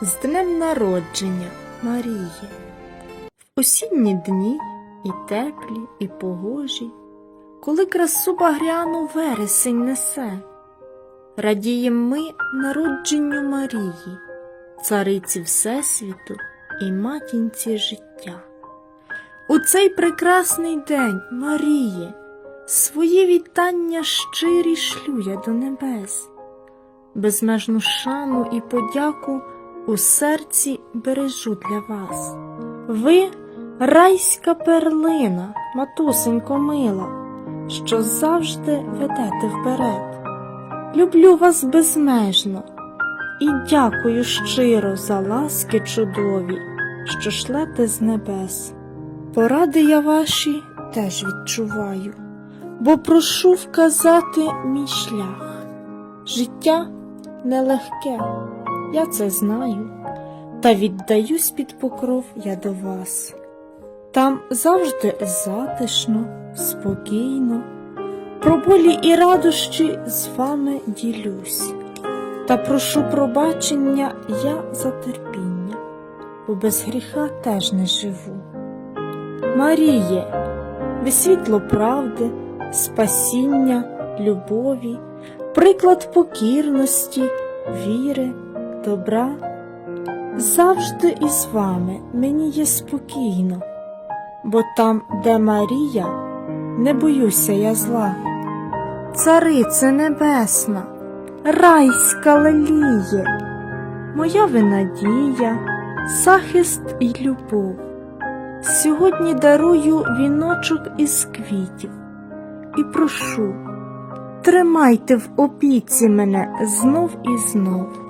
З днем народження Марії. В осінні дні і теплі, і погожі, коли красу багряну вересень несе, радієм ми народженню Марії, цариці Всесвіту і матінці життя. У цей прекрасний день, Маріє, свої вітання щирі шлю я до небес, безмежну шану і подяку у серці бережу для вас. Ви райська перлина, матусенько мила, що завжди ведете вперед. Люблю вас безмежно і дякую щиро за ласки чудові, що шлете з небес. Поради я ваші теж відчуваю, бо прошу вказати мій шлях. Життя нелегке, я це знаю, та віддаюсь під покров я до вас. Там завжди затишно, спокійно, про болі і радощі з вами ділюсь, та прошу пробачення я за терпіння, бо без гріха теж не живу. Маріє, ви світло правди, спасіння, любові, приклад покірності, віри, добра. Завжди із вами мені є спокійно, бо там, де Марія, не боюся я зла. Царице небесна, райська леліє, моя ви надія, захист і любов. Сьогодні дарую віночок із квітів і прошу, тримайте в опіці мене знов і знов.